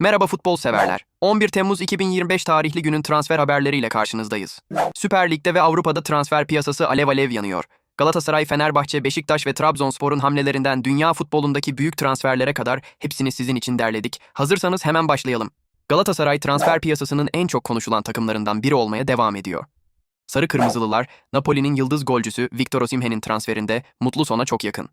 Merhaba futbol severler. 11 Temmuz 2025 tarihli günün transfer haberleriyle karşınızdayız. Süper Lig'de ve Avrupa'da transfer piyasası alev alev yanıyor. Galatasaray, Fenerbahçe, Beşiktaş ve Trabzonspor'un hamlelerinden dünya futbolundaki büyük transferlere kadar hepsini sizin için derledik. Hazırsanız hemen başlayalım. Galatasaray transfer piyasasının en çok konuşulan takımlarından biri olmaya devam ediyor. Sarı Kırmızılılar, Napoli'nin yıldız golcüsü Victor Osimhen'in transferinde mutlu sona çok yakın.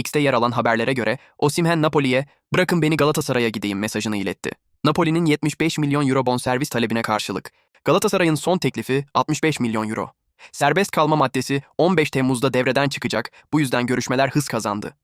X'te yer alan haberlere göre Osimhen Napoli'ye "Bırakın beni Galatasaray'a gideyim" mesajını iletti. Napoli'nin 75 milyon euro bonservis talebine karşılık Galatasaray'ın son teklifi 65 milyon euro. Serbest kalma maddesi 15 Temmuz'da devreden çıkacak. Bu yüzden görüşmeler hız kazandı.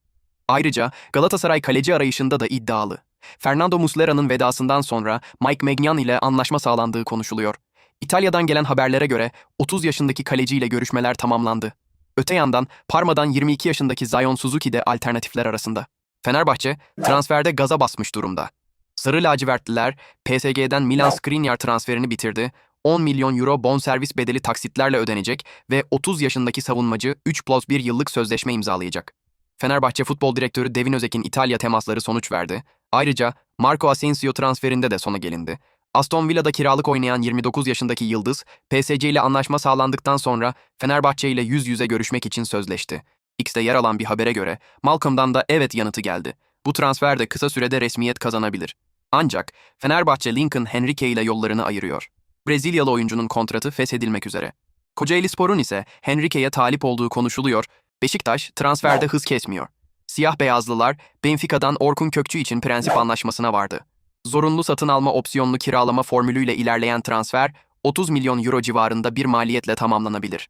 Ayrıca Galatasaray kaleci arayışında da iddialı. Fernando Muslera'nın vedasından sonra Mike Maignan ile anlaşma sağlandığı konuşuluyor. İtalya'dan gelen haberlere göre 30 yaşındaki kaleciyle görüşmeler tamamlandı. Öte yandan Parma'dan 22 yaşındaki Zion Suzuki de alternatifler arasında. Fenerbahçe transferde gaza basmış durumda. Sarı lacivertliler PSG'den Milan Skriniar transferini bitirdi. 10 milyon euro bonservis bedeli taksitlerle ödenecek ve 30 yaşındaki savunmacı 3 plus 1 yıllık sözleşme imzalayacak. Fenerbahçe Futbol Direktörü Devin Özek'in İtalya temasları sonuç verdi. Ayrıca Marco Asensio transferinde de sona gelindi. Aston Villa'da kiralık oynayan 29 yaşındaki Yıldız, PSG ile anlaşma sağlandıktan sonra Fenerbahçe ile yüz yüze görüşmek için sözleşti. X'te yer alan bir habere göre Malcolm'dan da evet yanıtı geldi. Bu transfer de kısa sürede resmiyet kazanabilir. Ancak Fenerbahçe Lincoln Henrique ile yollarını ayırıyor. Brezilyalı oyuncunun kontratı feshedilmek üzere. Kocaeli Spor'un ise Henrique'ye talip olduğu konuşuluyor. Beşiktaş transferde hız kesmiyor. Siyah beyazlılar Benfica'dan Orkun Kökçü için prensip anlaşmasına vardı. Zorunlu satın alma opsiyonlu kiralama formülüyle ilerleyen transfer 30 milyon euro civarında bir maliyetle tamamlanabilir.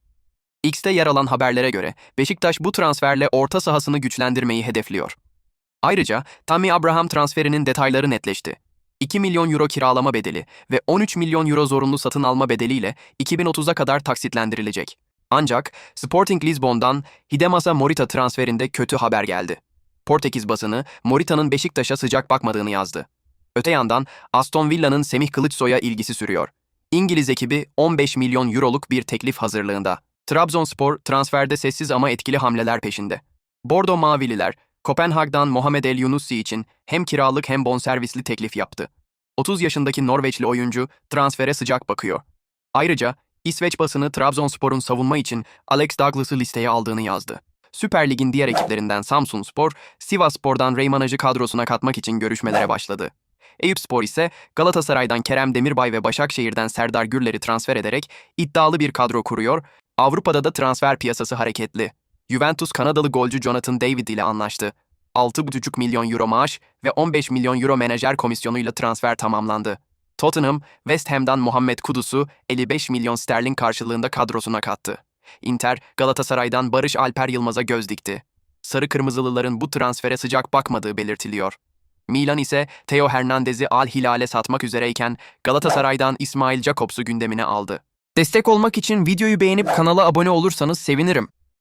X'te yer alan haberlere göre Beşiktaş bu transferle orta sahasını güçlendirmeyi hedefliyor. Ayrıca Tammy Abraham transferinin detayları netleşti. 2 milyon euro kiralama bedeli ve 13 milyon euro zorunlu satın alma bedeliyle 2030'a kadar taksitlendirilecek. Ancak Sporting Lisbon'dan Hidemasa Morita transferinde kötü haber geldi. Portekiz basını Morita'nın Beşiktaş'a sıcak bakmadığını yazdı. Öte yandan Aston Villa'nın Semih Kılıçsoy'a ilgisi sürüyor. İngiliz ekibi 15 milyon euroluk bir teklif hazırlığında. Trabzonspor transferde sessiz ama etkili hamleler peşinde. Bordo Mavililer Kopenhag'dan Mohamed El Yunusi için hem kiralık hem bonservisli teklif yaptı. 30 yaşındaki Norveçli oyuncu transfere sıcak bakıyor. Ayrıca İsveç basını Trabzonspor'un savunma için Alex Douglas'ı listeye aldığını yazdı. Süper Lig'in diğer ekiplerinden Samsunspor, Sivasspor'dan Reymanaj'ı kadrosuna katmak için görüşmelere başladı. Eyüpspor ise Galatasaray'dan Kerem Demirbay ve Başakşehir'den Serdar Gürler'i transfer ederek iddialı bir kadro kuruyor. Avrupa'da da transfer piyasası hareketli. Juventus Kanadalı golcü Jonathan David ile anlaştı. 6,5 milyon euro maaş ve 15 milyon euro menajer komisyonuyla transfer tamamlandı. Tottenham, West Ham'dan Muhammed Kudus'u 55 milyon sterlin karşılığında kadrosuna kattı. Inter, Galatasaray'dan Barış Alper Yılmaz'a göz dikti. Sarı Kırmızılıların bu transfere sıcak bakmadığı belirtiliyor. Milan ise Theo Hernandez'i Al Hilal'e satmak üzereyken Galatasaray'dan İsmail Jacobs'u gündemine aldı. Destek olmak için videoyu beğenip kanala abone olursanız sevinirim.